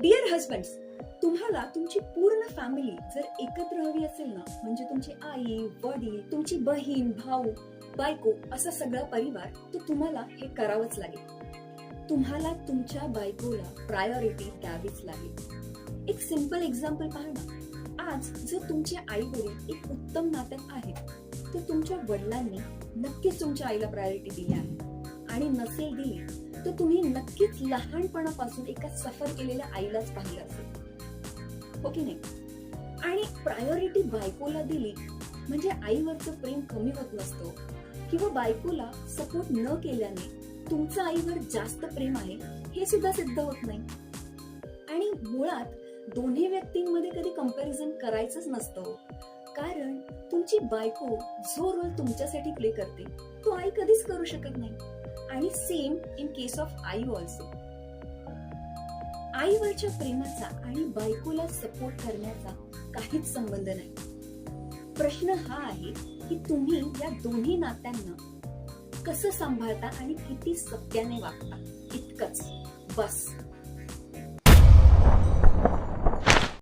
Dear husband तुम्हाला तुमची पूर्ण फॅमिली जर एकत्र हवी असेल ना म्हणजे तुमची आई वडील तुमची बहीण भाऊ बायको असा सगळा परिवार तर तुम्हाला हे करावंच लागेल. तुम्हाला तुमच्या बायकोला प्रायोरिटी द्यावीच लागेल. एक सिंपल एक्झाम्पल पाहणं आज जर तुमचे आई वडील एक उत्तम नात्यात आहेत तर तुमच्या वडिलांनी नक्कीच तुमच्या आईला प्रायोरिटी दिली आहे. आणि नसेल दिली तर लहानपणापासून एका सफर केलेल्या आईलाच पाहिलं असेल. हो की नाही? आणि प्रायोरिटी बायकोला दिली म्हणजे आईवरचं प्रेम कमी होत नसतो. किंवा बायकोला सपोर्ट न केल्याने तुमचं आईवर जास्त प्रेम आहे हे सुद्धा सिद्ध होत नाही. आणि मुळात दोन्ही व्यक्तींमध्ये कधी कंपॅरिझन करायचंच नसतं. कारण तुमची बायको जो रोल तुमच्यासाठी प्ले करते तो आई कधीच करू शकत नाही. आणि सेम इन केस ऑफ आई ऑल्सो आईवरच्या प्रेमाचा आणि बायकोला सपोर्ट करण्याचा काहीच संबंध नाही. प्रश्न हा आहे की तुम्ही या दोन्ही नात्यांना कसं सांभाळता आणि किती सत्याने वागता? इतकंच. बस.